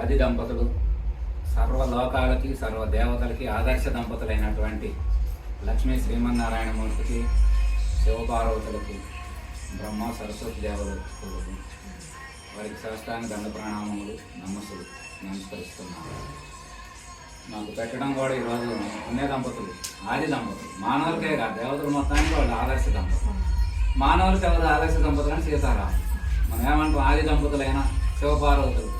ఆది దంపతులు సర్వలోకాలకి సర్వ దేవతలకి ఆదర్శ దంపతులైనటువంటి లక్ష్మీ శ్రీమన్నారాయణమూర్తికి శివపార్వతులకి బ్రహ్మ సరస్వతి దేవతలకు వారికి శాస్త్రాన్ని దండ ప్రణామములు నమస్సులు నమస్కరిస్తున్నాను నాకు పెట్టడం కూడా ఈరోజు పుణ్య దంపతులు ఆది దంపతులు. మానవులకే కాదు దేవతలు మొత్తానికి వాళ్ళు ఆదర్శ దంపతులు. మానవులకి ఎవరు ఆదర్శ దంపతులు అని సీతారాము మనం ఏమంటాం ఆది దంపతులైనా శివపార్వతులు?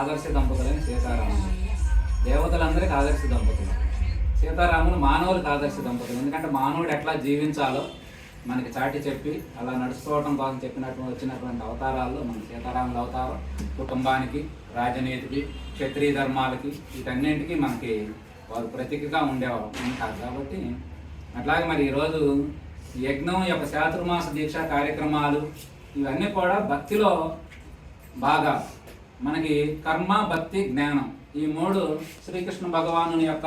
ఆదర్శ దంపతులైన సీతారాములు. దేవతలందరికీ ఆదర్శ దంపతులు. సీతారాములు మానవులకు ఆదర్శ దంపతులు. ఎందుకంటే మానవుడు ఎట్లా జీవించాలో మనకి చాటి చెప్పి అలా నడుచుకోవటం కోసం చెప్పినటువంటి వచ్చినటువంటి అవతారాల్లో మన సీతారాముల అవతారం కుటుంబానికి రాజనీతికి క్షత్రియ ధర్మాలకి వీటన్నింటికి మనకి వారు ప్రతీకగా ఉండేవారు. ఉంటారు కాబట్టి అట్లాగే మరి ఈరోజు యజ్ఞం యొక్క శాతుర్మాస దీక్ష కార్యక్రమాలు ఇవన్నీ కూడా భక్తిలో బాగా మనకి కర్మ భక్తి జ్ఞానం. ఈ మూడు శ్రీకృష్ణ భగవాను యొక్క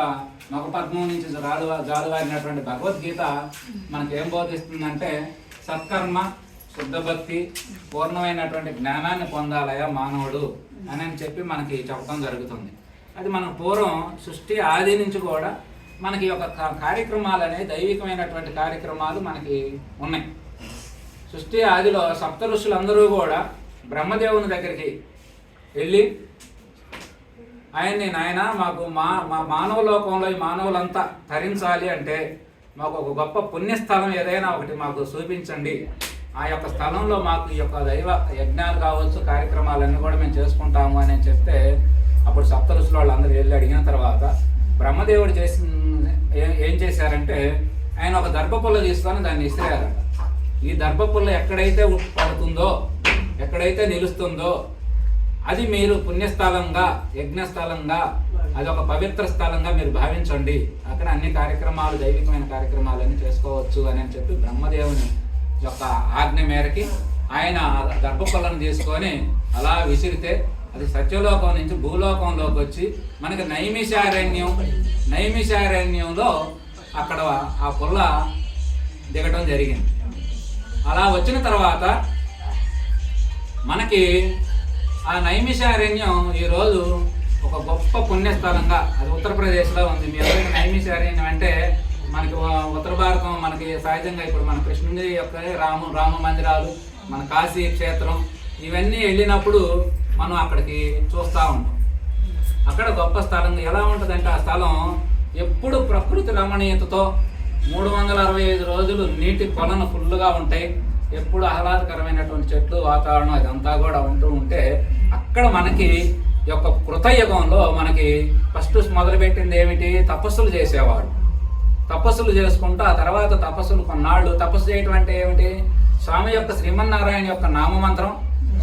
మగపద్మం నుంచి రాడు జాలువారినటువంటి భగవద్గీత మనకి ఏం బోధిస్తుందంటే సత్కర్మ శుద్ధ భక్తి పూర్ణమైనటువంటి జ్ఞానాన్ని పొందాలయా మానవుడు అని అని చెప్పి మనకి చెప్పడం జరుగుతుంది. అది మన పూర్వం సృష్టి ఆది నుంచి కూడా మనకి ఒక యొక్క కార్యక్రమాలు అనేవి దైవికమైనటువంటి కార్యక్రమాలు మనకి ఉన్నాయి. సృష్టి ఆదిలో సప్త ఋషులందరూ కూడా బ్రహ్మదేవుని దగ్గరికి వెళ్ళి ఆయన్ని నాయన మాకు మా మా మానవ లోకంలో ఈ మానవులంతా తరించాలి అంటే మాకు ఒక గొప్ప పుణ్యస్థలం ఏదైనా ఒకటి మాకు చూపించండి. ఆ యొక్క స్థలంలో మాకు ఈ యొక్క దైవ యజ్ఞాలు కావచ్చు కార్యక్రమాలన్నీ కూడా మేము చేసుకుంటాము అని చెప్తే అప్పుడు సప్త ఋషులు వాళ్ళందరూ వెళ్ళి అడిగిన తర్వాత బ్రహ్మదేవుడు చేసి ఏం చేశారంటే ఆయన ఒక దర్భపుల్ల తీసుకొని దాన్ని ఇసిరారట ఈ దర్భపుల్ల ఎక్కడైతే పడుతుందో ఎక్కడైతే నిలుస్తుందో అది మీరు పుణ్యస్థలంగా యజ్ఞస్థలంగా అది ఒక పవిత్ర స్థలంగా మీరు భావించండి. అక్కడ అన్ని కార్యక్రమాలు దైవికమైన కార్యక్రమాలన్నీ చేసుకోవచ్చు అని అని చెప్పి బ్రహ్మదేవుని యొక్క ఆజ్ఞ మేరకి ఆయన గర్భఫలను తీసుకొని అలా విసిరితే అది సత్యలోకం నుంచి భూలోకంలోకి వచ్చి మనకి నైమిషారణ్యం నైమిషారణ్యంలో అక్కడ ఆ పుల్ల దిగటం జరిగింది. అలా వచ్చిన తర్వాత మనకి ఆ నైమిషారణ్యం ఈరోజు ఒక గొప్ప పుణ్యస్థలంగా అది ఉత్తరప్రదేశ్లో ఉంది. మీ ఎవరైనా నైమిషారణ్యం అంటే మనకి ఉత్తర భారతం మనకి సహజంగా ఇప్పుడు మన కృష్ణుడి యొక్క రాము రామ మందిరాలు మన కాశీ క్షేత్రం ఇవన్నీ వెళ్ళినప్పుడు మనం అక్కడికి చూస్తూ ఉంటాం. అక్కడ గొప్ప స్థలం ఎలా ఉంటుందంటే ఆ స్థలం ఎప్పుడు ప్రకృతి రమణీయతతో మూడు వందల అరవై ఐదు రోజులు నీటి కొలను ఫుల్గా ఉంటాయి. ఎప్పుడు ఆహ్లాదకరమైనటువంటి చెట్లు వాతావరణం అదంతా కూడా ఉంటూ ఉంటే అక్కడ మనకి యొక్క కృతయుగంలో మనకి ఫస్ట్ మొదలుపెట్టింది ఏమిటి? తపస్సులు చేసేవాడు. తపస్సులు చేసుకుంటూ ఆ తర్వాత తపస్సులు కొన్నాళ్ళు. తపస్సు చేయటం అంటే ఏమిటి? స్వామి యొక్క శ్రీమన్నారాయణ యొక్క నామమంత్రం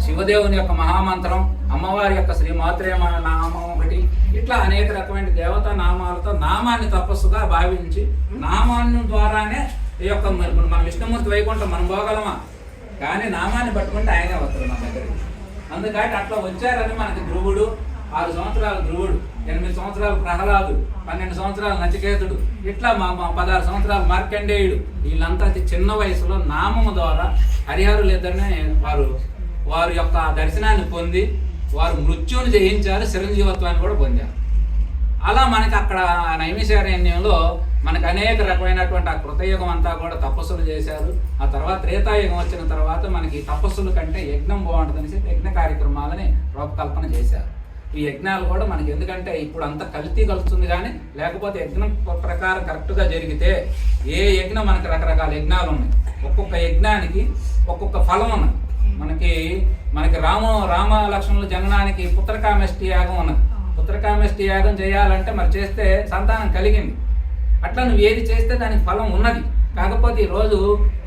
శివదేవుని యొక్క మహామంత్రం అమ్మవారి యొక్క శ్రీమాత్రేమ నామం ఒకటి. ఇట్లా అనేక రకమైన దేవతా నామాలతో నామాన్ని తపస్సుగా భావించి నామాన్ని ద్వారానే ఈ యొక్క మన విష్ణుమూర్తి వైకుంఠం మనం పోగలమా? కానీ నామాన్ని పట్టుకుంటే ఆయనే వస్తారు మన దగ్గరికి. అందుకని అట్లా వచ్చారని మనకి ధ్రువుడు ఆరు సంవత్సరాలు ధ్రువుడు ఎనిమిది సంవత్సరాలు ప్రహ్లాదు పన్నెండు సంవత్సరాలు నచికేతుడు ఇట్లా మా మా పదహారు సంవత్సరాలు మార్కండేయుడు వీళ్ళంతా అతి చిన్న వయసులో నామము ద్వారా హరిహరులు ఇద్దరినే వారు వారి యొక్క దర్శనాన్ని పొంది వారు మృత్యువుని జయించారు చిరంజీవత్వాన్ని కూడా పొందారు. అలా మనకి అక్కడ ఆ నైమిషారణ్యంలో మనకు అనేక రకమైనటువంటి ఆ కృతయుగం అంతా కూడా తపస్సులు చేశారు. ఆ తర్వాత త్రేతాయుగం వచ్చిన తర్వాత మనకి తపస్సుల కంటే యజ్ఞం బాగుంటుందని చెప్పి యజ్ఞ కార్యక్రమాలని రూపకల్పన చేశారు. ఈ యజ్ఞాలు కూడా మనకి ఎందుకంటే ఇప్పుడు అంత కల్తీ కలుస్తుంది కానీ లేకపోతే యజ్ఞం ప్రకారం కరెక్ట్గా జరిగితే ఏ యజ్ఞం మనకి రకరకాల యజ్ఞాలు ఉన్నాయి. ఒక్కొక్క యజ్ఞానికి ఒక్కొక్క ఫలం ఉన్నది. మనకి మనకి రామ రామ లక్ష్మణుల జననానికి పుత్రకామేష్టి యాగం ఉన్నది. పుత్రకామేష్టి యాగం చేయాలంటే మరి చేస్తే సంతానం కలిగింది. అట్లా నువ్వు ఏది చేస్తే దానికి ఫలం ఉన్నది. కాకపోతే ఈరోజు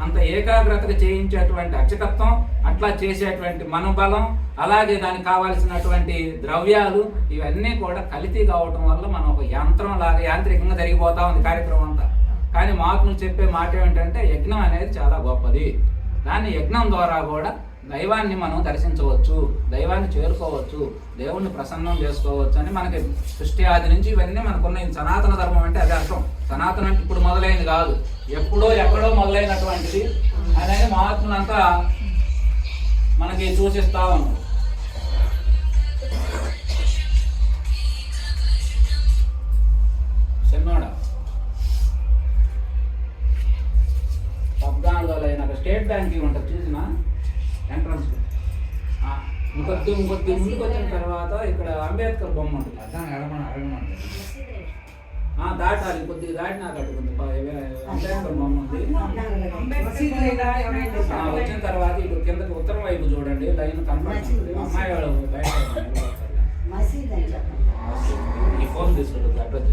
అంత ఏకాగ్రతగా చేయించేటువంటి అచ్చకత్వం అట్లా చేసేటువంటి మనోబలం అలాగే దానికి కావాల్సినటువంటి ద్రవ్యాలు ఇవన్నీ కూడా కలితీ కావటం వల్ల మనం ఒక యంత్రం లాగా యాంత్రికంగా జరిగిపోతా ఉంది కార్యక్రమం అంతా. కానీ మహాత్ములు చెప్పే మాట ఏమిటంటే యజ్ఞం అనేది చాలా గొప్పది. దాన్ని యజ్ఞం ద్వారా కూడా దైవాన్ని మనం దర్శించవచ్చు దైవాన్ని చేరుకోవచ్చు దేవుణ్ణి ప్రసన్నం చేసుకోవచ్చు అని మనకి సృష్టి ఆది నుంచి ఇవన్నీ మనకున్న సనాతన ధర్మం అంటే అది అర్థం. సనాతనం అంటే ఇప్పుడు మొదలైంది కాదు. ఎప్పుడో ఎక్కడో మొదలైనటువంటిది. అలాగే మహాత్ములంతా మనకి సూచిస్తా ఉన్నారు. చిన్నోడా పద్నాలుగులో అయినాక స్టేట్ బ్యాంక్ ఉంటుంది చూసిన? ఎంట్రన్స్. ఇంకొద్ది ఇంకొద్ది ముందుకు వచ్చిన తర్వాత ఇక్కడ అంబేద్కర్ బొమ్మ ఉంటుంది. అర్థం అడగమని అడగమంటారు దాటాలి కొద్దిగా దాటినా కట్టుకుంది అంబేద్కర్ బొమ్మ ఉంది. ఆ, వచ్చిన తర్వాత ఇటు కిందకి ఉత్తరం వైపు చూడండి లైన్ కనపడుతుంది. అమ్మాయి వాళ్ళు బయట ఈ ఫోన్ తీసుకుంటుంది అడ్రస్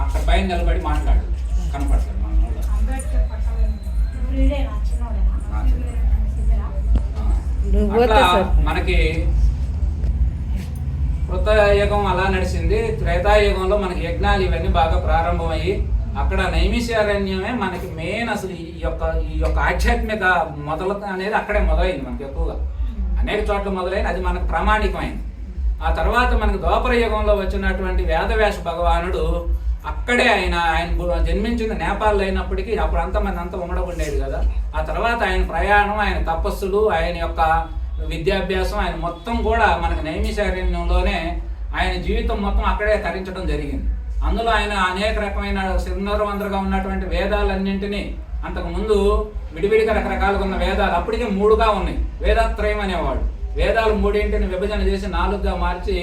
అక్కడ పైన నిలబడి మాట్లాడు కనపడతాడు మన వాళ్ళు. అంబేద్కర్ పట్టాలి ఇప్పుడు ఈడే నా చిన్నోడేనా ఆ, చిన్న. నువ్వు పోతే అట్లా సరే. మనకి కృతయుగం అలా నడిచింది. త్రేతాయుగంలో మనకి యజ్ఞాలు ఇవన్నీ బాగా ప్రారంభమయ్యి అక్కడ నైమిషారణ్యమే మనకి మెయిన్ అసలు ఈ యొక్క ఈ యొక్క ఆధ్యాత్మిక మొదలు అనేది అక్కడే మొదలైంది మనకి ఎక్కువగా. అనేక చోట్ల మొదలైంది. అది మనకు ప్రామాణికమైంది. ఆ తర్వాత మనకు ద్వాపర యుగంలో వచ్చినటువంటి వేదవ్యాస భగవానుడు అక్కడే ఆయన ఆయన జన్మించిన నేపాల్లో అయినప్పటికీ అప్పుడు అంతా మంది అంతా ఉండకుండేది కదా. ఆ తర్వాత ఆయన ప్రయాణం ఆయన తపస్సులు ఆయన యొక్క విద్యాభ్యాసం ఆయన మొత్తం కూడా మనకు నైమిషారణ్యంలోనే ఆయన జీవితం మొత్తం అక్కడే తరించడం జరిగింది. అందులో ఆయన అనేక రకమైన సుందరవందరగా ఉన్నటువంటి వేదాలన్నింటినీ అంతకు ముందు విడివిడిగా రకరకాలుగా ఉన్న వేదాలు అప్పటికే మూడుగా ఉన్నాయి. వేదాత్రయం అనేవాడు. వేదాలు మూడింటిని విభజన చేసి నాలుగుగా మార్చి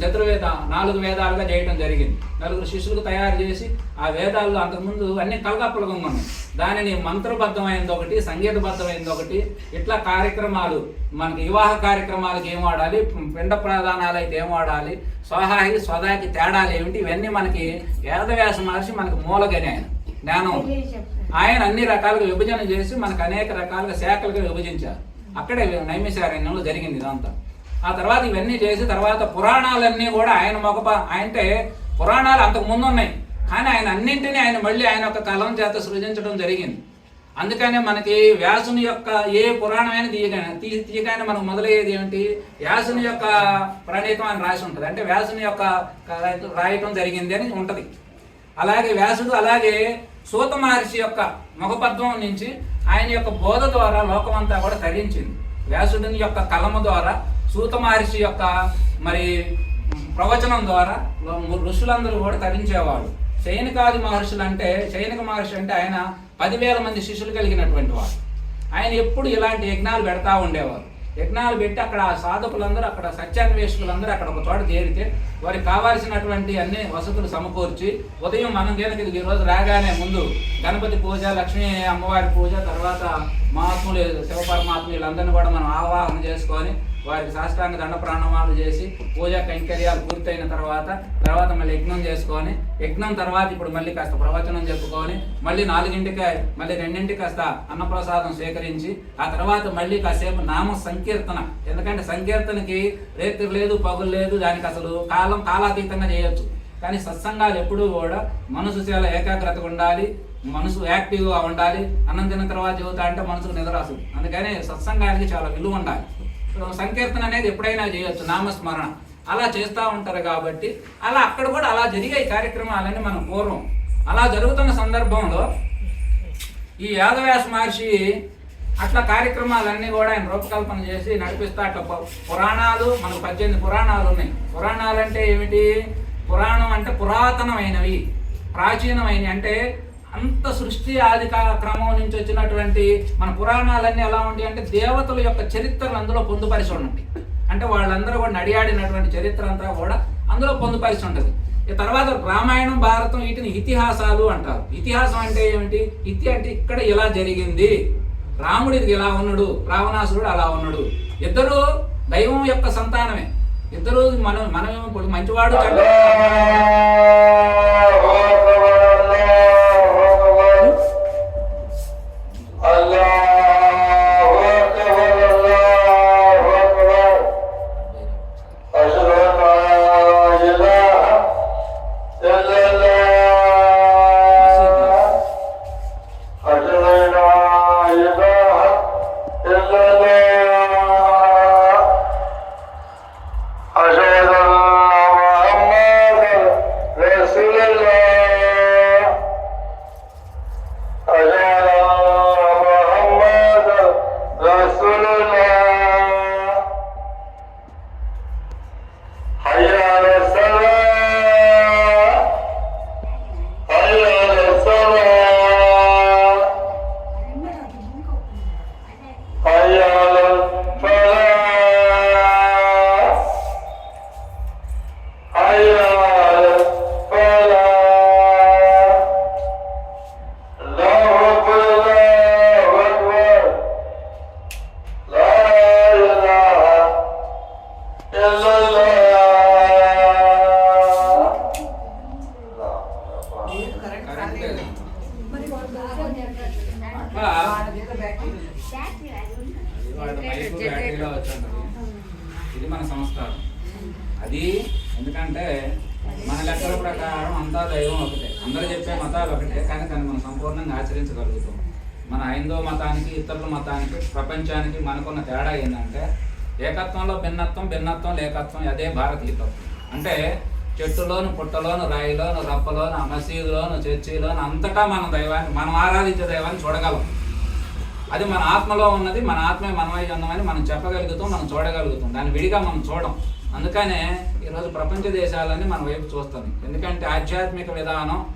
చతుర్వేద నాలుగు వేదాలుగా చేయడం జరిగింది. నలుగురు శిష్యులకు తయారు చేసి ఆ వేదాల్లో అంతకుముందు అన్ని కలగాపులగా ఉన్నాయి. దానిని మంత్రబద్ధమైనది ఒకటి సంగీతబద్ధమైనది ఒకటి ఇట్లా కార్యక్రమాలు మనకి వివాహ కార్యక్రమాలకు ఏం వాడాలి? పిండ ప్రధానాలు అయితే ఏం వాడాలి? స్వహాయి స్వదాకి తేడాలు ఏమిటి? ఇవన్నీ మనకి వేదవ్యాస మహర్షి మనకి మూలగని ఆయన జ్ఞానం. ఆయన అన్ని రకాలుగా విభజన చేసి మనకు అనేక రకాలుగా శాఖలుగా విభజించారు. అక్కడే నైమిషారణ్యంలో జరిగింది ఇదంతా. ఆ తర్వాత ఇవన్నీ చేసి తర్వాత పురాణాలన్నీ కూడా ఆయన మొగప అంటే పురాణాలు అంతకు ముందు ఉన్నాయి కానీ ఆయన అన్నింటినీ ఆయన మళ్ళీ ఆయన యొక్క కలం చేత సృజించడం జరిగింది. అందుకనే మనకి వ్యాసుని యొక్క ఏ పురాణమైన తీయగానే తీ తీయగానే మనకు మొదలయ్యేది ఏమిటి? వ్యాసుని యొక్క ప్రణీతం అని రాసి ఉంటుంది. అంటే వ్యాసుని యొక్క రాయటం జరిగింది అని ఉంటుంది. అలాగే వ్యాసుడు అలాగే సూత మహర్షి యొక్క ముఖపద్మం నుంచి ఆయన యొక్క బోధ ద్వారా లోకమంతా కూడా తరించింది. వ్యాసుడిని యొక్క కలము ద్వారా సూత మహర్షి యొక్క మరి ప్రవచనం ద్వారా ఋషులందరూ కూడా తరించేవాడు శయనికాది మహర్షులు అంటే శయనిక మహర్షి అంటే ఆయన పదివేల మంది శిష్యులు కలిగినటువంటి వాడు ఆయన ఎప్పుడు ఇలాంటి యజ్ఞాలు పెడతా ఉండేవారు. యజ్ఞాలు పెట్టి అక్కడ ఆ సాధకులందరూ అక్కడ సత్యాన్వేషకులందరూ అక్కడ ఒక చోట చేరితే వారికి కావాల్సినటువంటి అన్ని వసతులు సమకూర్చి ఉదయం మనం కనుక ఈ రోజు రాగానే ముందు గణపతి పూజ లక్ష్మీ అమ్మవారి పూజ తర్వాత మహాత్ములు శివపరమాత్మ వీళ్ళందరినీ కూడా మనం ఆవాహన చేసుకొని వారికి సాష్టాంగ దండ ప్రాణమాలు చేసి పూజా కైంకర్యాలు పూర్తయిన తర్వాత తర్వాత మళ్ళీ యజ్ఞం చేసుకొని యజ్ఞం తర్వాత ఇప్పుడు మళ్ళీ కాస్త ప్రవచనం చెప్పుకొని మళ్ళీ నాలుగింటికి మళ్ళీ రెండింటికి కాస్త అన్నప్రసాదం స్వీకరించి ఆ తర్వాత మళ్ళీ కాసేపు నామ సంకీర్తన ఎందుకంటే సంకీర్తనకి రేత్రి లేదు పగులు లేదు దానికి అసలు కాలం కాలాతీతంగా చేయొచ్చు. కానీ సత్సంగాలు ఎప్పుడూ కూడా మనసు చాలా ఏకాగ్రతగా ఉండాలి మనసు యాక్టివ్గా ఉండాలి అన్నం తిన్న తర్వాత చదువుతా అంటే మనసుకు నిద్ర వస్తుంది అందుకని సత్సంగానికి చాలా విలువ ఉండాలి. సంకీర్తన అనేది ఎప్పుడైనా చేయొచ్చు నామస్మరణ. అలా చేస్తూ ఉంటారు కాబట్టి అలా అక్కడ కూడా అలా జరిగే కార్యక్రమాలని మనం పూర్వం అలా జరుగుతున్న సందర్భంలో ఈ యాదవ్యాస మహర్షి అట్లా కార్యక్రమాలన్నీ కూడా ఆయన రూపకల్పన చేసి నడిపిస్తా అట్లా పురాణాలు మనకు పద్దెనిమిది పురాణాలు ఉన్నాయి. పురాణాలు అంటే ఏమిటి? పురాణం అంటే పురాతనమైనవి ప్రాచీనమైనవి. అంటే అంత సృష్టి ఆది క్రమం నుంచి వచ్చినటువంటి మన పురాణాలన్నీ ఎలా ఉంటాయి అంటే దేవతల యొక్క చరిత్రలు అందులో పొందుపరిచి ఉండండి. అంటే వాళ్ళందరూ కూడా నడియాడినటువంటి చరిత్ర అంతా కూడా అందులో పొందుపరిచి ఉంటుంది. ఈ తర్వాత రామాయణం భారతం వీటిని ఇతిహాసాలు అంటారు. ఇతిహాసం అంటే ఏమిటి? ఇతి అంటే ఇక్కడ ఇలా జరిగింది. రాముడికి ఇలా ఉన్నాడు. రావణాసురుడు అలా ఉన్నాడు. ఇద్దరు దైవం యొక్క సంతానమే. ఇద్దరు మనం మనమేమో మంచివాడు చెడ్డ మతానికి ఇతరుల మతానికి ప్రపంచానికి మనకున్న తేడా ఏంటంటే ఏకత్వంలో భిన్నత్వం భిన్నత్వం లేకత్వం అదే భారతీయత్వం అంటే చెట్టులోను పుట్టలోను రాయిలోను రప్పలోను మసీదులోను చర్చిలోను అంతటా మన దైవాన్ని మనం ఆరాధించే దైవాన్ని చూడగలం. అది మన ఆత్మలో ఉన్నది మన ఆత్మే మనమై ఉన్నామని మనం చెప్పగలుగుతాం మనం చూడగలుగుతాం. దాన్ని విడిగా మనం చూడం. అందుకనే ఈరోజు ప్రపంచ దేశాలన్నీ మన వైపు చూస్తుంది ఎందుకంటే ఆధ్యాత్మిక విధానం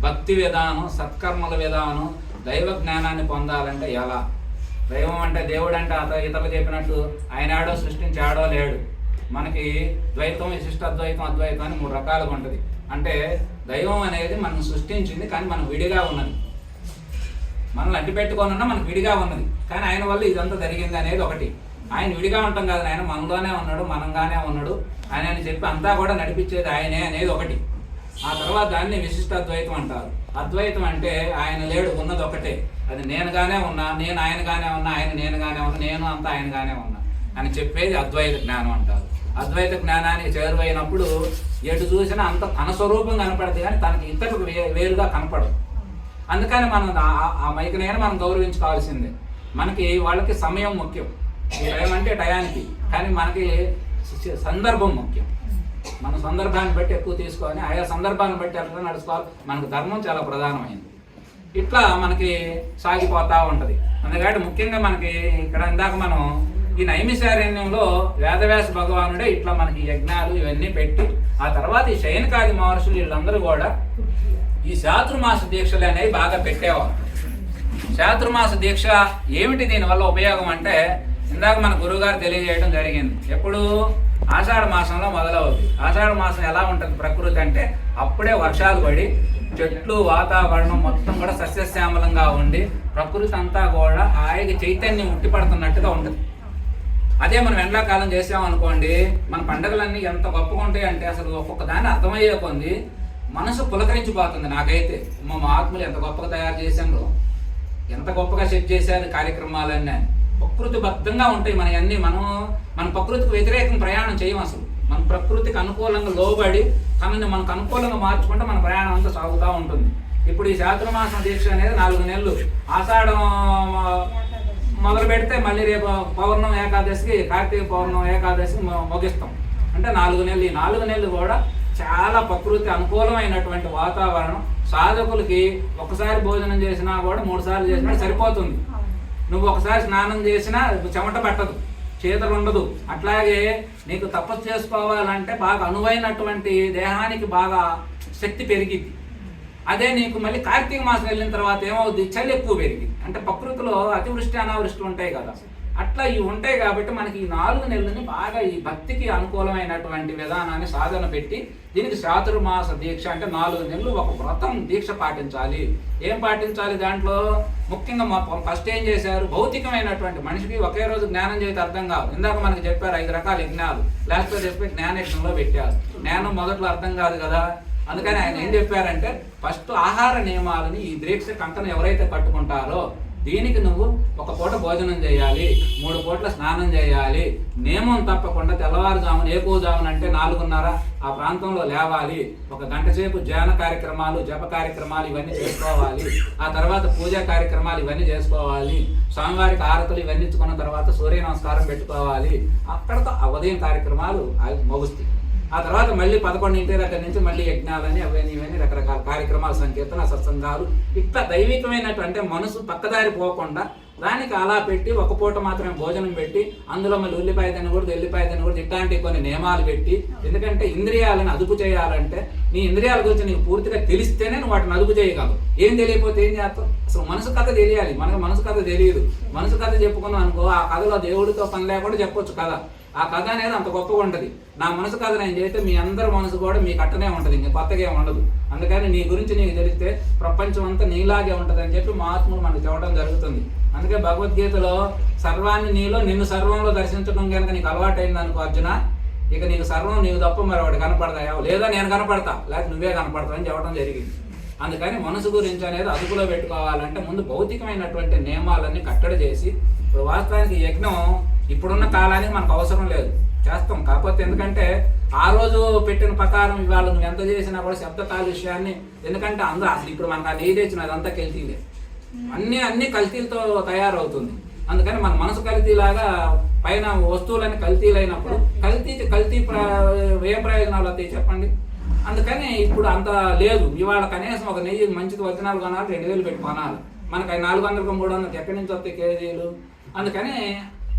భక్తి విధానం సత్కర్మల విధానం దైవ జ్ఞానాన్ని పొందాలంటే ఎలా? దైవం అంటే దేవుడు అంటే అత ఇతరులు చెప్పినట్టు ఆయన ఆడో సృష్టించాడో లేడు. మనకి ద్వైతం విశిష్ట అద్వైతం అద్వైతం అని మూడు రకాలుగా ఉంటుంది. అంటే దైవం అనేది మనం సృష్టించింది కానీ మనం విడిగా ఉన్నది. మనల్ని అడ్డు పెట్టుకొని ఉన్నా మనకు విడిగా ఉన్నది. కానీ ఆయన వల్ల ఇదంతా జరిగింది అనేది ఒకటి. ఆయన విడిగా ఉంటాం కాదు ఆయన మనలోనే ఉన్నాడు మనంగానే ఉన్నాడు. ఆయన అని చెప్పి అంతా కూడా నడిపించేది ఆయనే అనేది ఒకటి. ఆ తర్వాత దాన్ని విశిష్టద్వైతం అంటారు. అద్వైతం అంటే ఆయన లేడు ఉన్నది ఒకటే. అది నేనుగానే ఉన్నా నేను ఆయనగానే ఉన్నా ఆయన నేనుగానే ఉన్నా నేను అంతా ఆయనగానే ఉన్నా అని చెప్పేది అద్వైత జ్ఞానం అంటారు. అద్వైత జ్ఞానానికి చేరువైనప్పుడు ఎటు చూసినా అంత తన స్వరూపం కనపడదు కానీ తనకి ఇతరులకు వే వేరుగా కనపడదు. అందుకని మనం ఆ- ఆ మనం గౌరవించుకోవాల్సిందే. మనకి వాళ్ళకి సమయం ముఖ్యం. ఈ టైం అంటే టయానికి. కానీ మనకి సందర్భం ముఖ్యం. మన సందర్భాన్ని బట్టి ఎక్కువ తీసుకొని ఆయా సందర్భాన్ని బట్టి ఎట్లా నడుచుకోవాలి? మనకు ధర్మం చాలా ప్రధానమైంది. ఇట్లా మనకి సాగిపోతూ ఉంటుంది. అందుకని ముఖ్యంగా మనకి ఇక్కడ ఇందాక మనం ఈ నైమిశారణ్యంలో వేదవ్యాస భగవానుడే ఇట్లా మనకి యజ్ఞాలు ఇవన్నీ పెట్టి ఆ తర్వాత ఈ శయనకాది మహర్షులు వీళ్ళందరూ కూడా ఈ శాతృమాస దీక్షలు అనేవి బాగా పెట్టేవారు. శాతృమాస దీక్ష ఏమిటి దీనివల్ల ఉపయోగం అంటే ఇందాక మన గురువుగారు తెలియజేయడం జరిగింది. ఎప్పుడు ఆషాఢ మాసంలో మొదలవుతుంది ఆషాఢ మాసం ఎలా ఉంటుంది ప్రకృతి అంటే అప్పుడే వర్షాలు పడి చెట్లు వాతావరణం మొత్తం కూడా సస్యశ్యామలంగా ఉండి ప్రకృతి అంతా కూడా హాయిగా చైతన్యం ఉట్టిపడుతున్నట్టుగా ఉంటుంది. అదే మనం ఎండాకాలం చేసామనుకోండి మన పండుగలన్నీ ఎంత గొప్పగా ఉంటాయి అంటే అసలు ఒక్కొక్క దాన్ని అర్థమయ్యే కొంది మనసు పులకరించిపోతుంది నాకైతే. మా ఆత్మలు ఎంత గొప్పగా తయారు చేశారు ఎంత గొప్పగా సెట్ చేశారు కార్యక్రమాలన్నీ ప్రకృతి బద్ధంగా ఉంటాయి మన అన్ని. మనం మన ప్రకృతికి వ్యతిరేకం ప్రయాణం చేయం అసలు. మన ప్రకృతికి అనుకూలంగా లోబడి తనని మనకు అనుకూలంగా మార్చుకుంటే మన ప్రయాణం అంతా సాగుతూ ఉంటుంది. ఇప్పుడు ఈ శాతుర్మాసం దీక్ష అనేది నాలుగు నెలలు. ఆషాఢం మొదలు పెడితే మళ్ళీ రేపు పౌర్ణం ఏకాదశికి కార్తీక పౌర్ణం ఏకాదశికి ముగిస్తాం. అంటే నాలుగు నెలలు. ఈ నాలుగు నెలలు కూడా చాలా ప్రకృతి అనుకూలమైనటువంటి వాతావరణం. సాధకులకి ఒకసారి భోజనం చేసినా కూడా మూడు సార్లు చేసినా సరిపోతుంది. నువ్వు ఒకసారి స్నానం చేసినా చెమట పట్టదు చేతులు ఉండదు. అట్లాగే నీకు తపస్సు చేసుకోవాలంటే బాగా అనువైనటువంటి దేహానికి బాగా శక్తి పెరిగింది అదే నీకు మళ్ళీ కార్తీక మాసం వెళ్ళిన తర్వాత ఏమవుద్ది? చలి ఎక్కువ పెరిగింది అంటే ప్రకృతిలో అతివృష్టి అనావృష్టి ఉంటాయి కదా. అట్లా ఇవి ఉంటాయి కాబట్టి మనకి ఈ నాలుగు నెలలని బాగా ఈ భక్తికి అనుకూలమైనటువంటి విధానాన్ని సాధన పెట్టి దీనికి చాతుర్మాస దీక్ష అంటే నాలుగు నెలలు ఒక వ్రతం దీక్ష పాటించాలి. ఏం పాటించాలి దాంట్లో? ముఖ్యంగా మా ఫస్ట్ ఏం చేశారు? భౌతికమైనటువంటి మనిషికి ఒకే రోజు జ్ఞానం చేస్తే అర్థం కాదు. ఇందాక మనకి చెప్పారు ఐదు రకాల యజ్ఞాలు. లాస్ట్లో చెప్పి జ్ఞాన యజ్ఞంలో పెట్టారు. జ్ఞానం మొదట్లో అర్థం కాదు కదా? అందుకని ఆయన ఏం చెప్పారంటే ఫస్ట్ ఆహార నియమాలని ఈ దీక్ష కంకణం ఎవరైతే కట్టుకుంటారో దీనికి నువ్వు ఒక పూట భోజనం చేయాలి మూడు పూట్ల స్నానం చేయాలి. నియమం తప్పకుండా తెల్లవారుజామున ఏకోజామున అంటే నాలుగున్నర ఆ ప్రాంతంలో లేవాలి. ఒక గంట సేపు ధ్యాన కార్యక్రమాలు జప కార్యక్రమాలు ఇవన్నీ చేసుకోవాలి. ఆ తర్వాత పూజా కార్యక్రమాలు ఇవన్నీ చేసుకోవాలి. స్వామివారికి ఆరతులు ఇవన్నీ ఇచ్చుకున్న తర్వాత సూర్య నమస్కారం పెట్టుకోవాలి. అక్కడతో ఉదయం కార్యక్రమాలు అవి ముగుస్తాయి. ఆ తర్వాత మళ్ళీ పదకొండింటి దగ్గర నుంచి మళ్ళీ యజ్ఞాలని అవన్నీ ఇవన్నీ రకరకాల కార్యక్రమాలు సంకీర్తన సత్సంగాలు. ఇట్లా దైవికమైనట్టు అంటే మనసు పక్కదారి పోకుండా దానికి అలా పెట్టి ఒక పూట మాత్రమే భోజనం పెట్టి అందులో మళ్ళీ ఉల్లిపాయ తినకూడదు ఎల్లిపాయ తినకూడదు ఇట్లాంటి కొన్ని నియమాలు పెట్టి ఎందుకంటే ఇంద్రియాలను అదుపు చేయాలంటే నీ ఇంద్రియాల గురించి నీకు పూర్తిగా తెలిస్తేనే నువ్వు వాటిని అదుపు చేయగలవు. ఏం తెలియకపోతే ఏం చేస్తావు? అసలు మనసు కథ తెలియాలి. మనకు మనసు కథ తెలియదు. మనసు కథ చెప్పుకున్నాం అనుకో ఆ కథలో దేవుడితో పని లేకుండా చెప్పొచ్చు కదా. ఆ కథ అనేది అంత గొప్పగా ఉంటుంది. నా మనసు కథ నేను చేస్తే మీ అందరి మనసు కూడా మీకు అట్టనే ఉంటుంది ఇంకా కొత్తగా ఉండదు. అందుకని నీ గురించి నీకు తెలిస్తే ప్రపంచం అంతా నీలాగే ఉంటుంది అని చెప్పి మహాత్ములు మనకు చెప్పడం జరుగుతుంది. అందుకే భగవద్గీతలో సర్వాన్ని నీలో నిన్ను సర్వంలో దర్శించడం కనుక నీకు అలవాటైంది అనుకో అర్జున ఇక నీకు సర్వం నీకు తప్ప మరి కనపడతాయా లేదా నేను కనపడతా లేక నువ్వే కనపడతా అని చెప్పడం జరిగింది. అందుకని మనసు గురించి అనేది అదుపులో పెట్టుకోవాలంటే ముందు భౌతికమైనటువంటి నియమాలన్నీ కట్టడి చేసి ఇప్పుడు వాస్తవానికి యజ్ఞం ఇప్పుడున్న కాలానికి మనకు అవసరం లేదు. చేస్తాం. కాకపోతే ఎందుకంటే ఆ రోజు పెట్టిన ప్రకారం ఇవాళ నువ్వు ఎంత చేసినా కూడా శబ్ద కాలుష్యాన్ని ఎందుకంటే అందరూ అసలు ఇప్పుడు మనకు ఆ నెయ్యి తెచ్చిన అదంతా కల్తీలే. అన్ని అన్ని కల్తీలతో తయారవుతుంది. అందుకని మన మనసు కల్తీలాగా పైన వస్తువులన్నీ కల్తీలైనప్పుడు కల్తీ కల్తీ ప్ర- ఏ ప్రయోజనాలు అవుతాయి చెప్పండి. అందుకని ఇప్పుడు అంత లేదు. ఇవాళ కనీసం ఒక నెయ్యి మంచిది వచనాలు కొనాలి రెండు వేలు పెట్టి కొనాలి. మనకి నాలుగు వందలకు మూడు వందలకి ఎక్కడి నుంచి వస్తాయి కేజీలు? అందుకని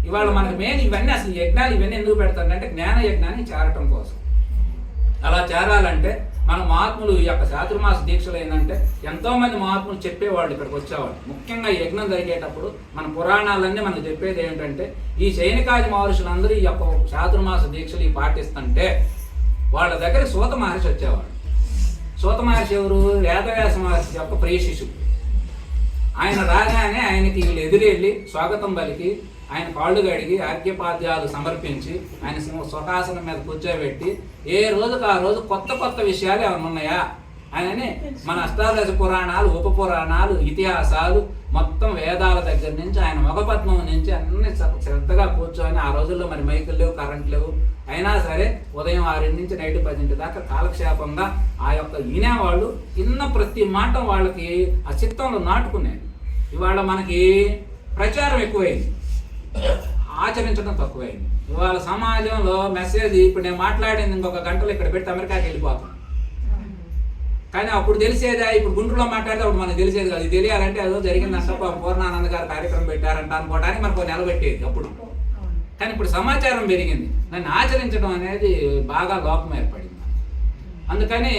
ఇవాళ మనకు మెయిన్ ఇవన్నీ అసలు ఈ యజ్ఞాలు ఇవన్నీ ఎందుకు పెడతారంటే జ్ఞాన యజ్ఞాన్ని చేరటం కోసం. అలా చేరాలంటే మన మహాత్ములు ఈ యొక్క చాతుర్మాస దీక్షలు ఏంటంటే ఎంతోమంది మహాత్ములు చెప్పేవాళ్ళు ఇక్కడికి వచ్చేవాళ్ళు. ముఖ్యంగా యజ్ఞం జరిగేటప్పుడు మన పురాణాలన్నీ మనకు చెప్పేది ఏంటంటే ఈ సైనికాది మహర్షులందరూ ఈ యొక్క చాతుర్మాస దీక్షలు ఈ పాటిస్తుంటే వాళ్ళ దగ్గర సూత మహర్షి వచ్చేవాడు. సూత మహర్షి ఎవరు? వేదవ్యాస మహర్షి యొక్క ప్రియ శిశువు ఆయన రాగానే ఆయనకి వీళ్ళు ఎదురెళ్ళి స్వాగతం పలికి ఆయన కాళ్ళు కడిగి ఆర్ఘ్యపాద్యాలు సమర్పించి ఆయన సింహ సుఖాసనం మీద కూర్చోబెట్టి ఏ రోజుకు ఆ రోజు కొత్త కొత్త విషయాలు ఏమైనా ఉన్నాయా? ఆయనని మన అష్టాదశ పురాణాలు ఉప పురాణాలు ఇతిహాసాలు మొత్తం వేదాల దగ్గర నుంచి ఆయన మగపద్మం నుంచి అన్ని శ్ర- శ్రద్ధగా కూర్చొని ఆ రోజుల్లో మరి మైకులు లేవు కరెంట్ లేవు. అయినా సరే ఉదయం ఆరింటి నుంచి నైట్ పదింటి దాకా కాలక్షేపంగా ఆ యొక్క వినేవాళ్ళు ఇన్న ప్రతి మాట వాళ్ళకి ఆ చిత్తంలో నాటుకునేది ఇవాళ మనకి ప్రచారం ఎక్కువైంది. ఆచరించడం తక్కువైంది. ఇవాళ సమాజంలో మెసేజ్ ఇప్పుడు నేను మాట్లాడింది ఇంకొక గంటలో ఇక్కడ పెడితే అమెరికాకి వెళ్ళిపోతాం. కానీ అప్పుడు తెలిసేదా ఇప్పుడు గుంటూరులో మాట్లాడితే అప్పుడు మనకు తెలిసేది కాదు. తెలియాలంటే అదో జరిగిన పాపం పూర్ణానంద గారు కార్యక్రమం పెట్టారంట అనుకోవడానికి మనకు నిలబెట్టేది అప్పుడు. కానీ ఇప్పుడు సమాచారం పెరిగింది. దాన్ని ఆచరించడం అనేది బాగా లోపం ఏర్పడింది. అందుకని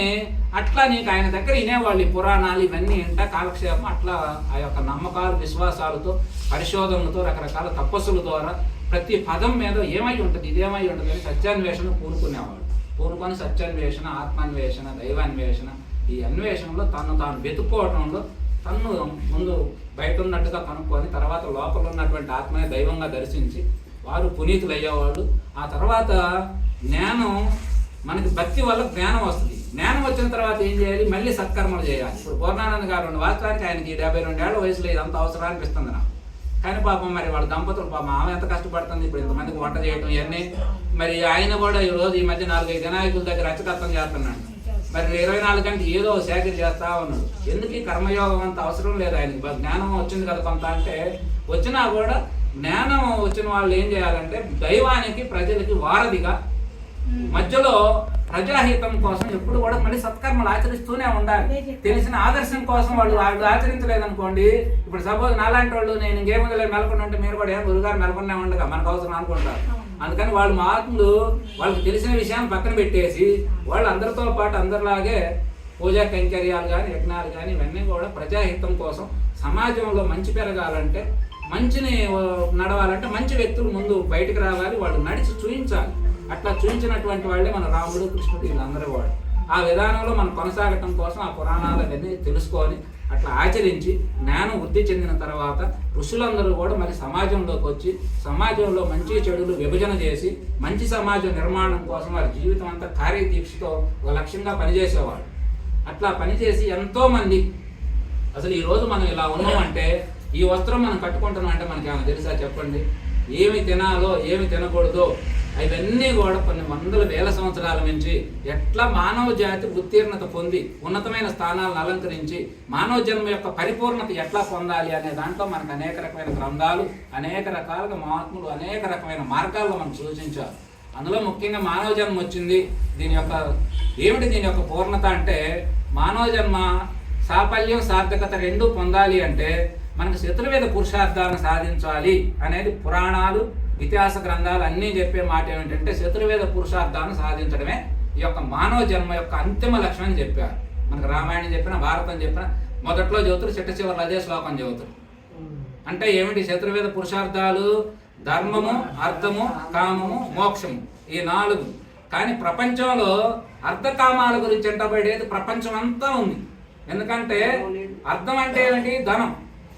అట్లా నీకు ఆయన దగ్గర వినేవాళ్ళు ఈ పురాణాలు ఇవన్నీ ఇంట కాలక్షేపం అట్లా ఆ యొక్క నమ్మకాలు విశ్వాసాలతో పరిశోధనలతో రకరకాల తపస్సుల ద్వారా ప్రతి పదం మీద ఏమై ఉంటుంది ఇదేమై ఉంటుంది అని సత్యాన్వేషణ పూనుకునేవాడు పూనుకొని సత్యాన్వేషణ ఆత్మాన్వేషణ దైవాన్వేషణ ఈ అన్వేషణలో తను తాను వెతుక్కోవడంలో తను ముందు బయట ఉన్నట్టుగా కనుక్కొని తర్వాత లోపల ఉన్నటువంటి ఆత్మని దైవంగా దర్శించి వారు పునీతులు అయ్యేవాళ్ళు ఆ తర్వాత జ్ఞానం మనకి భక్తి వల్ల జ్ఞానం వస్తుంది. జ్ఞానం వచ్చిన తర్వాత ఏం చేయాలి? మళ్ళీ సత్కర్మలు చేయాలి. ఇప్పుడు పూర్ణానంద గారు వాస్తవానికి ఆయనకి డెబ్బై రెండేళ్ళ వయసులో ఇదంతా అవసరం అనిపిస్తుంది నాకు. కానీ పాపం మరి వాళ్ళ దంపతులు పాపం ఆమె ఎంత కష్టపడుతుంది? ఇప్పుడు ఇంతమందికి వంట చేయటం ఇవన్నీ. మరి ఆయన కూడా ఈ రోజు ఈ మధ్య నాలుగైదు వినాయకుల దగ్గర అచ్చకత్తం చేస్తున్నాడు. మరి ఇరవై నాలుగు గంటలు ఏదో సేకరి చేస్తా ఉన్నాడు. ఎందుకు ఈ కర్మయోగం అంత అవసరం లేదు ఆయనకి? జ్ఞానం వచ్చింది కదా కొంత అంటే వచ్చినా కూడా జ్ఞానం వచ్చిన వాళ్ళు ఏం చేయాలంటే దైవానికి ప్రజలకి వారధిగా మధ్యలో ప్రజాహితం కోసం ఎప్పుడు కూడా మళ్ళీ సత్కర్మలు ఆచరిస్తూనే ఉండాలి. తెలిసిన ఆదర్శం కోసం వాళ్ళు వాళ్ళు ఆచరించలేదనుకోండి. ఇప్పుడు సపోజ్ నాలాంటి వాళ్ళు నేను ఇంకేముంది లేదు మెలకుండా ఉంటే మీరు కూడా ఏం గురుగారు మెలకొనే ఉండగా మనకు అవసరం అనుకుంటారు. అందుకని వాళ్ళు మహాత్ములు వాళ్ళకి తెలిసిన విషయాన్ని పక్కన పెట్టేసి వాళ్ళు అందరితో పాటు అందరిలాగే పూజా కైంకర్యాలు కానీ యజ్ఞాలు కానీ ఇవన్నీ కూడా ప్రజాహితం కోసం సమాజంలో మంచి పెరగాలంటే మంచిని నడవాలంటే మంచి వ్యక్తులు ముందు బయటకు రావాలి వాళ్ళు నడిచి చూపించాలి అట్లా చూపించినటువంటి వాళ్ళే మన రాముడు కృష్ణుడు వీళ్ళందరూ వాళ్ళు ఆ విధానంలో మనం కొనసాగటం కోసం ఆ పురాణాలన్నీ తెలుసుకొని అట్లా ఆచరించి జ్ఞానం వృద్ధి చెందిన తర్వాత ఋషులందరూ కూడా మరి సమాజంలోకి వచ్చి సమాజంలో మంచి చెడులు విభజన చేసి మంచి సమాజ నిర్మాణం కోసం వారి జీవితం అంతా కార్యదీక్షతో ఒక లక్ష్యంగా పనిచేసేవాడు అట్లా పనిచేసి ఎంతోమంది అసలు ఈ రోజు మనం ఇలా ఉన్నామంటే ఈ వస్త్రం మనం కట్టుకుంటున్నాం అంటే మనకి ఏమైనా తెలుసా చెప్పండి? ఏమి తినాలో ఏమి తినకూడదో అవన్నీ కూడా కొన్ని వందల వేల సంవత్సరాల నుంచి ఎట్లా మానవ జాతి ఉత్తీర్ణత పొంది ఉన్నతమైన స్థానాలను అలంకరించి మానవ జన్మ యొక్క పరిపూర్ణత ఎట్లా పొందాలి అనే దాంట్లో మనకు అనేక రకమైన గ్రంథాలు అనేక రకాలుగా మహాత్ములు అనేక రకమైన మార్గాల్లో మనకు సూచించారు. అందులో ముఖ్యంగా మానవ జన్మ వచ్చింది. దీని యొక్క ఏమిటి దీని యొక్క పూర్ణత అంటే మానవ జన్మ సాఫల్యం సార్థకత రెండు పొందాలి అంటే మనకు చతుర్వేద పురుషార్థాన్ని సాధించాలి అనేది పురాణాలు ఇతిహాస గ్రంథాలు అన్నీ చెప్పే మాట ఏమిటంటే శత్రువేద పురుషార్థాన్ని సాధించడమే ఈ యొక్క మానవ జన్మ యొక్క అంతిమ లక్ష్యం అని చెప్పారు. మనకు రామాయణం చెప్పిన భారతం చెప్పిన మొదట్లో చదువుతారు చిట్ట చివరిలో అదే శ్లోకం చదువుతారు. అంటే ఏమిటి? శత్రువేద పురుషార్థాలు ధర్మము అర్థము కామము మోక్షము ఈ నాలుగు. కానీ ప్రపంచంలో అర్థకామాల గురించి ఎంటబడేది ప్రపంచం అంతా ఉంది. ఎందుకంటే అర్థం అంటే ఏమిటి? ధనం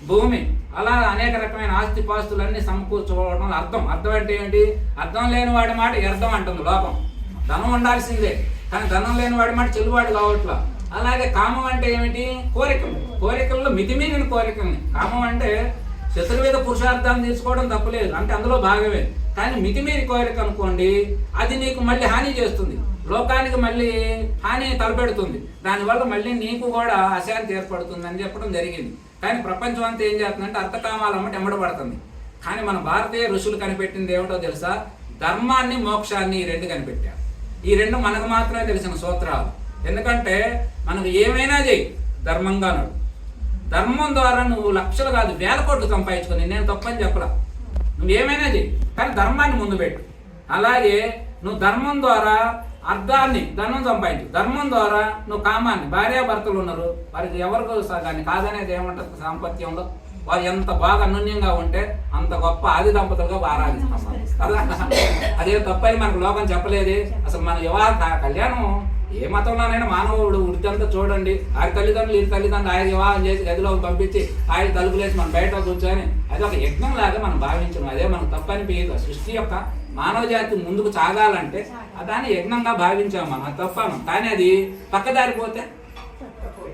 భూమి. అలా అనేక రకమైన ఆస్తిపాస్తులన్నీ సమకూర్చుకోవడం అర్థం. అర్థం అంటే ఏంటి? అర్థం లేని వాడి మాట వ్యర్థం అంటుంది లోపం. ధనం ఉండాల్సిందే. కానీ ధనం లేని వాడి మాట చెల్లుబాటు కావట్లా. అలాగే కామం అంటే ఏమిటి? కోరికలు. కోరికల్లో మితిమీరిన కోరికల్ని. కామం అంటే శత్రు మీద పురుషార్థాన్ని తీసుకోవడం తప్పులేదు అంటే అందులో భాగమే. కానీ మితిమీరి కోరిక అనుకోండి అది నీకు మళ్ళీ హాని చేస్తుంది. లోకానికి మళ్ళీ హాని తలపెడుతుంది. దానివల్ల మళ్ళీ నీకు కూడా అశాంతి ఏర్పడుతుంది అని చెప్పడం జరిగింది. కానీ ప్రపంచం అంతా ఏం చేస్తుందంటే అర్థకామాలు అమ్మటి కానీ మన భారతీయ ఋషులు కనిపెట్టింది ఏమిటో తెలుసా? ధర్మాన్ని మోక్షాన్ని ఈ రెండు కనిపెట్టారు. ఈ రెండు మనకు మాత్రమే తెలిసిన సూత్రాలు. ఎందుకంటే మనకు ఏమైనా చేయి ధర్మంగా నడు ధర్మం ద్వారా నువ్వు లక్షలు కాదు వేల కోట్లు సంపాదించుకొని నేను తప్పని చెప్పలా. నువ్వు ఏమైనా చేయి కానీ ధర్మాన్ని ముందు పెట్టు. అలాగే నువ్వు ధర్మం ద్వారా అర్థాన్ని ధర్మం సంపాదించు. ధర్మం ద్వారా నువ్వు కామాన్ని భార్యాభర్తలు ఉన్నారు. వారికి ఎవరికి దాన్ని కాదనేది ఏమంటారు? సాంపత్యంలో. వారు ఎంత బాగా అన్యోన్యంగా ఉంటే అంత గొప్ప ఆది దంపతులుగా ఆరాధిస్తాం కదా? అదే తప్పని మనకు లోకం చెప్పలేదు. అసలు మన వివాహ కళ్యాణం ఏ మతంలోనైనా మానవుడు వృద్ధంతా చూడండి. ఆయన తల్లిదండ్రులు ఈ తల్లిదండ్రులు ఆయన వివాహం చేసి గదిలో పంపించి ఆయన తలుపులేసి మనం బయట కూర్చొని అది ఒక యజ్ఞం లాగా మనం భావించడం. అదే మనం తప్పని పేరు సృష్టి యొక్క మానవ జాతి ముందుకు సాగాలంటే దాన్ని యజ్ఞంగా భావించాం మనం. అది తప్పను కానీ అది పక్కదారిపోతే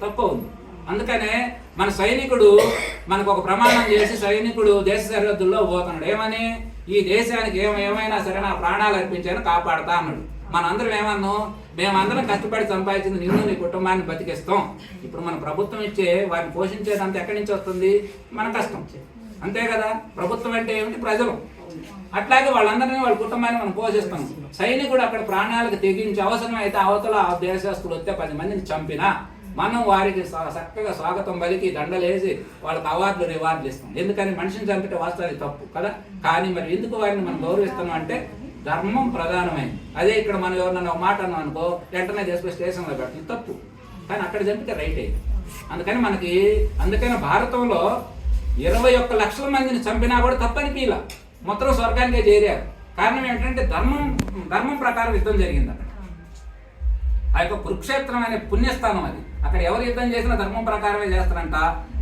తప్పు ఉంది అందుకనే మన సైనికుడు మనకు ఒక ప్రమాణం చేసి సైనికుడు దేశ సరిహద్దుల్లో పోతున్నాడు. ఏమని? ఈ దేశానికి ఏమ ఏమైనా సరే నా ప్రాణాలు అర్పించాను కాపాడతా అన్నాడు. మనందరం ఏమన్నాం? మేమందరం కష్టపడి సంపాదించింది నిన్ను నీ కుటుంబాన్ని బతికిస్తాం. ఇప్పుడు మన ప్రభుత్వం ఇచ్చే వారిని పోషించేదంతా ఎక్కడి నుంచి వస్తుంది? మన కష్టం. అంతే కదా? ప్రభుత్వం అంటే ఏమిటి? ప్రజలు. అట్లాగే వాళ్ళందరినీ వాళ్ళ కుటుంబాన్ని మనం పోషిస్తాం. సైనికుడు అక్కడ ప్రాణాలకు తెగించి అవసరమైతే అవతల ఆ దేశస్తులు వస్తే పది మందిని చంపినా మనం వారికి చక్కగా స్వాగతం పలికి దండలేసి వాళ్ళకి అవార్డులు రివార్డులు ఇస్తాం. ఎందుకని మనిషిని చంపితే వాస్తవానికి తప్పు కదా? కానీ మరి ఎందుకు వారిని మనం గౌరవిస్తున్నాం అంటే ధర్మం ప్రధానమైంది. అదే ఇక్కడ మనం ఎవరినైనా ఒక మాట అన్నాం అనుకో వెంటనే తీసుకుని స్టేషన్లో పెట్టడం తప్పు. కానీ అక్కడ చంపితే రైట్ అయింది అందుకని మనకి అందుకని భారతంలో ఇరవై ఒక్క లక్షల మందిని చంపినా కూడా తప్పని పీల మొత్తం స్వర్గానికే చేరారు. కారణం ఏంటంటే ధర్మం ధర్మం ప్రకారం యుద్ధం జరిగింది అక్కడ. ఆ యొక్క కురుక్షేత్రం అనే పుణ్యస్థానం అది. అక్కడ ఎవరు యుద్ధం చేసినా ధర్మం ప్రకారమే చేస్తారంట.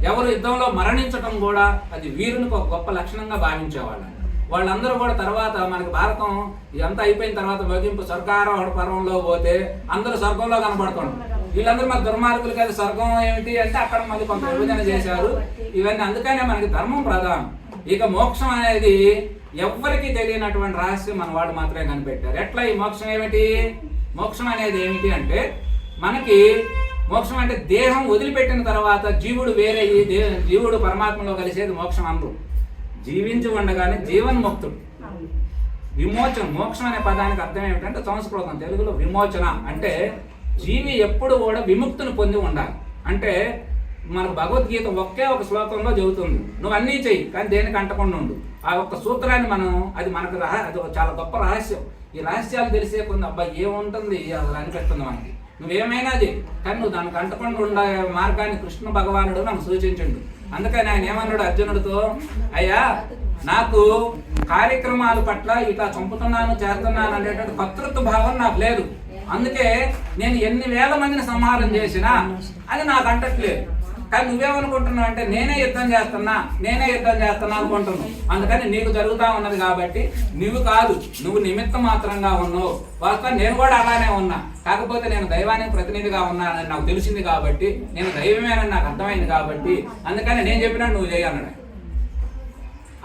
ఎవరు యుద్ధంలో మరణించటం కూడా అది వీరునికి ఒక గొప్ప లక్షణంగా భావించేవాళ్ళు. వాళ్ళందరూ కూడా తర్వాత మనకి భారతం ఇదంతా అయిపోయిన తర్వాత భోగింపు స్వర్గారోహణ పర్వంలో పోతే అందరూ స్వర్గంలో కనబడుతుంటారు వీళ్ళందరూ మన దుర్మార్గులు కదా. స్వర్గం ఏమిటి అంటే అక్కడ మళ్ళీ కొంత విభజన చేశారు. ఇవన్నీ అందుకనే మనకి ధర్మం ప్రధానం. ఇక మోక్షం అనేది ఎవ్వరికీ తెలియనటువంటి రహస్యం మన వాళ్ళు మాత్రమే కనిపెట్టారు. ఎట్లా ఈ మోక్షం ఏమిటి? మోక్షం అనేది ఏమిటి అంటే మనకి మోక్షం అంటే దేహం వదిలిపెట్టిన తర్వాత జీవుడు వేరే దే- జీవుడు పరమాత్మలో కలిసేది మోక్షం అనరు. జీవించి ఉండగానే జీవన్ముక్తుడు. విమోచన మోక్షం అనే పదానికి అర్థం ఏమిటంటే సంస్కృతం తెలుగులో విమోచన అంటే జీవి ఎప్పుడు కూడా విముక్తిని పొంది ఉండాలి. అంటే మనకు భగవద్గీత ఒకే ఒక శ్లోకంలో చెబుతుంది. నువ్వు అన్నీ చెయ్యి కానీ దేనికి అంటకుండా ఉండు. ఆ ఒక్క సూత్రాన్ని మనం అది మనకు రహ అది చాలా గొప్ప రహస్యం. ఈ రహస్యాలు తెలిసే కొన్ని అబ్బాయి ఏముంటుంది? అసలు అనిపిస్తుంది మనకి. నువ్వేమైనా చెయ్యి కానీ నువ్వు దానికి అంటకుండా ఉండే మార్గాన్ని కృష్ణ భగవానుడు నాకు సూచించండు. అందుకని ఆయన ఏమన్నాడు అర్జునుడితో? అయ్యా నాకు కార్యక్రమాల పట్ల ఇట్లా చంపుతున్నాను చేస్తున్నాను అనేటువంటి కర్తృత్వ భావం నాకు లేదు. అందుకే నేను ఎన్ని వేల మందిని సంహారం చేసినా అది నాకు అంటట్లేదు. కానీ నువ్వేమనుకుంటున్నావు అంటే నేనే యుద్ధం చేస్తున్నా నేనే యుద్ధం చేస్తున్నా అనుకుంటున్నావు. అందుకని నీకు జరుగుతా ఉన్నది కాబట్టి నువ్వు కాదు నువ్వు నిమిత్తం మాత్రంగా ఉన్నావు. వాస్తవం నేను కూడా అలానే ఉన్నా. కాకపోతే నేను దైవానికి ప్రతినిధిగా ఉన్నానని నాకు తెలిసింది కాబట్టి నేను దైవమేనని నాకు అర్థమైంది కాబట్టి అందుకని నేను చెప్పినట్టు నువ్వు చేయన్నాడు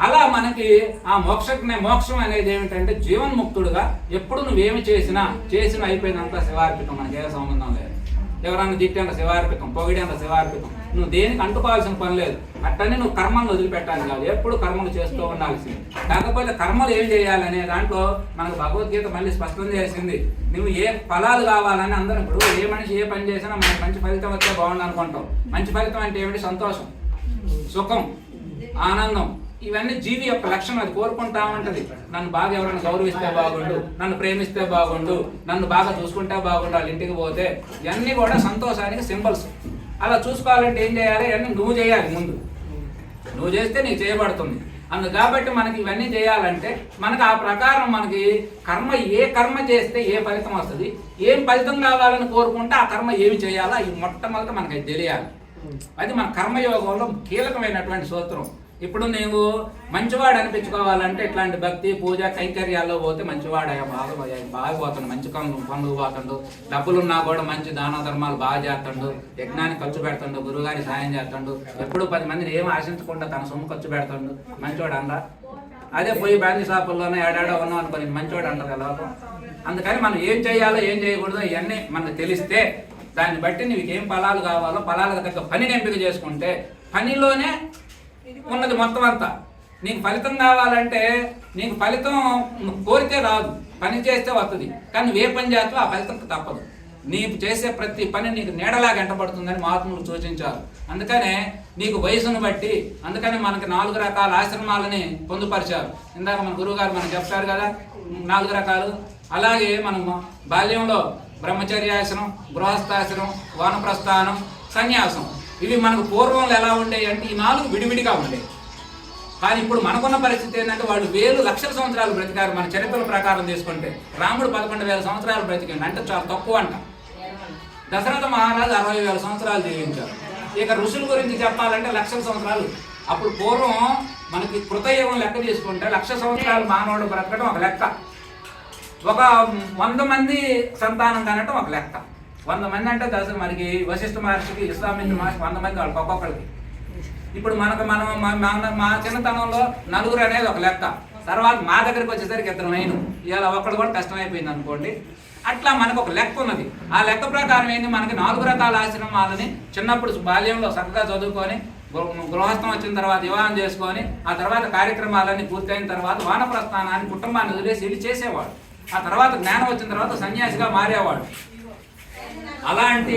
అలా మనకి ఆ మోక్ష మోక్షం అనేది ఏమిటంటే జీవన్ముక్తుడుగా ఎప్పుడు నువ్వేమి చేసినా చేసిన అయిపోయినంత శివార్పితం. మనకి ఏ సంబంధం లేదు. ఎవరన్నా తిట్టేంత శివార్పితం పొగిడేంత శివార్పితం. నువ్వు దేనికి అంటుకోవాల్సిన పని లేదు. అట్టనే నువ్వు కర్మను వదిలిపెట్టాలి కాదు. ఎప్పుడు కర్మలు చేస్తూ ఉండాల్సింది. కాకపోతే కర్మలు ఏం చేయాలనే దాంట్లో మనకు భగవద్గీత మళ్ళీ స్పష్టం చేసింది. నువ్వు ఏ ఫలాలు కావాలని అందరం ఇప్పుడు ఏ మనిషి ఏ పని చేసినా మనకు మంచి ఫలితం వస్తే బాగుండు అనుకుంటాం. మంచి ఫలితం అంటే ఏమిటి? సంతోషం సుఖం ఆనందం. ఇవన్నీ జీవి యొక్క లక్షణం. అది కోరుకుంటా ఉంటది. నన్ను బాగా ఎవరైనా గౌరవిస్తే బాగుండు నన్ను ప్రేమిస్తే బాగుండు నన్ను బాగా చూసుకుంటే బాగుండు వాళ్ళ ఇంటికి పోతే ఇవన్నీ కూడా సంతోషానికి సింబల్స్. అలా చూసుకోవాలంటే ఏం చేయాలి? ఇవన్నీ నువ్వు చేయాలి ముందు. నువ్వు చేస్తే నీకు చేయబడుతుంది. అందు కాబట్టి మనకి ఇవన్నీ చేయాలంటే మనకు ఆ ప్రకారం మనకి కర్మ ఏ కర్మ చేస్తే ఏ ఫలితం వస్తుంది? ఏం ఫలితం కావాలని కోరుకుంటే ఆ కర్మ ఏమి చేయాలో? ఈ మొట్టమొదట మనకి తెలియాలి. అది మన కర్మయోగంలో కీలకమైనటువంటి సూత్రం. ఇప్పుడు నీవు మంచివాడు అనిపించుకోవాలంటే ఇట్లాంటి భక్తి పూజ కైంకర్యాల్లో పోతే మంచివాడయ్యా బాగా బాగా పోతాడు మంచి పనులు పనులు పోతాడు. డబ్బులు ఉన్నా కూడా మంచి దాన ధర్మాలు బాగా చేస్తాడు. యజ్ఞాన్ని ఖర్చు పెడతాడు గురుగారి సాయం చేస్తాడు. ఎప్పుడు పది మందిని ఏం ఆశించకుండా తన సొమ్ము ఖర్చు పెడతాడు. మంచివాడు అనరా? అదే పోయి బ్యాంక్ షాపుల్లోనే ఏడాడో ఉన్నాం అనుకోని మంచివాడు అంటారు కదా అందుకని మనం ఏం చేయాలో ఏం చేయకూడదో ఇవన్నీ మనకు తెలిస్తే దాన్ని బట్టి నీకు ఏం ఫలాలు కావాలో ఫలాలకు తగ్గ పనిని ఎంపిక చేసుకుంటే పనిలోనే ఉన్నది మొత్తం అంతా. నీకు ఫలితం కావాలంటే నీకు ఫలితం కోరితే రాదు పని చేస్తే వస్తుంది కానీ ఏ పని చేస్తావో ఆ ఫలితం తప్పదు. నీకు చేసే ప్రతి పని నీకు నీడలాగా గంటపడుతుందని మహాత్ములు సూచించారు. అందుకనే నీకు వయసును బట్టి అందుకని మనకి నాలుగు రకాల ఆశ్రమాలని పొందుపరిచారు. ఇందాక మన గురువుగారు మనం మనకు చెప్తారు కదా నాలుగు రకాలు. అలాగే మనము బాల్యంలో బ్రహ్మచర్యాసనం గృహస్థాశ్రమం వానప్రస్థానం సన్యాసం. ఇవి మనకు పూర్వంలో ఎలా ఉండేవి అంటే ఈ నాలుగు విడివిడిగా ఉండేవి. కానీ ఇప్పుడు మనకున్న పరిస్థితి ఏంటంటే వాళ్ళు వేలు లక్షల సంవత్సరాలు బ్రతికారు మన చరిత్ర ప్రకారం తీసుకుంటే. రాముడు పదకొండు వేల సంవత్సరాలు బ్రతికండి. అంటే చాలా తక్కువ అంట. దశరథ మహారాజు అరవై వేల సంవత్సరాలు జీవించారు ఇక ఋషుల గురించి చెప్పాలంటే లక్షల సంవత్సరాలు. అప్పుడు పూర్వం మనకి కృతయుగం లెక్క తీసుకుంటే లక్ష సంవత్సరాలు మానవుడు బ్రతకడం ఒక లెక్క. ఒక వంద మంది సంతానం కనటం ఒక లెక్క. వంద మంది అంటే దశ మనకి వశిష్ఠ మహర్షికి ఇస్లామిక్ మహర్షి వంద మంది వాళ్ళకి ఒక్కొక్కరికి ఇప్పుడు మనకు మనం మా- మా- చిన్నతనంలో నలుగురు అనేది ఒక లెక్క. తర్వాత మా దగ్గరికి వచ్చేసరికి ఇద్దరు మెయిన్ ఇవాళ ఒక్కడు కూడా కష్టమైపోయింది అనుకోండి. అట్లా మనకు ఒక లెక్క ఉన్నది. ఆ లెక్క ప్రకారం ఏంది? మనకి నాలుగు రకాల ఆశ్రమాలని చిన్నప్పుడు బాల్యంలో చక్కగా చదువుకొని గృహస్థం వచ్చిన తర్వాత వివాహం చేసుకొని ఆ తర్వాత కార్యక్రమాలన్నీ పూర్తయిన తర్వాత వానప్రస్థానాన్ని కుటుంబాన్ని వదిలేసి వెళ్ళి చేసేవాడు. ఆ తర్వాత జ్ఞానం వచ్చిన తర్వాత సన్యాసిగా మారేవాడు. అలాంటి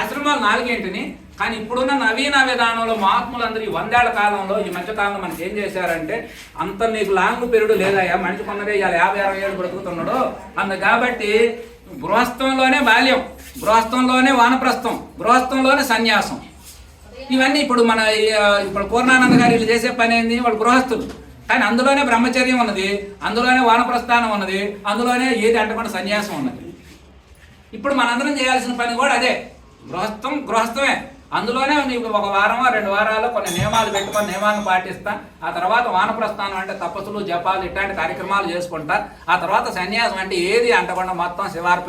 ఆశ్రమాలు నాలుగేంటిని? కానీ ఇప్పుడున్న నవీన విధానంలో మహాత్ములందరూ ఈ వందేళ్ళ కాలంలో ఈ మధ్యకాలంలో మనకి ఏం చేశారంటే అంత నీకు లాంగ్ పీరియడ్ లేదయ్యా మనిషి కొన్నదే ఇవాళ యాభై అరవై ఏళ్ళు బ్రతుకుతున్నాడు. అందు కాబట్టి గృహస్థంలోనే బాల్యం గృహస్థంలోనే వానప్రస్థం గృహస్థంలోనే సన్యాసం. ఇవన్నీ ఇప్పుడు మన ఈ, ఇప్పుడు పూర్ణానంద గారు వీళ్ళు చేసే పని ఏంది? వాళ్ళు గృహస్థులు. కానీ అందులోనే బ్రహ్మచర్యం ఉన్నది అందులోనే వానప్రస్థానం ఉన్నది అందులోనే ఏది అంటకుండా సన్యాసం ఉన్నది. ఇప్పుడు మనందరం చేయాల్సిన పని కూడా అదే. గృహస్థం గృహస్థమే. అందులోనే నీకు ఒక వారమో రెండు వారాల్లో కొన్ని నియమాలు పెట్టుకొని నియమాలను పాటిస్తా. ఆ తర్వాత వానప్రస్థానం అంటే తపస్సులు జపాలు ఇట్లాంటి కార్యక్రమాలు చేసుకుంటా. ఆ తర్వాత సన్యాసం అంటే ఏది అంటకుండా మొత్తం శివార్పణ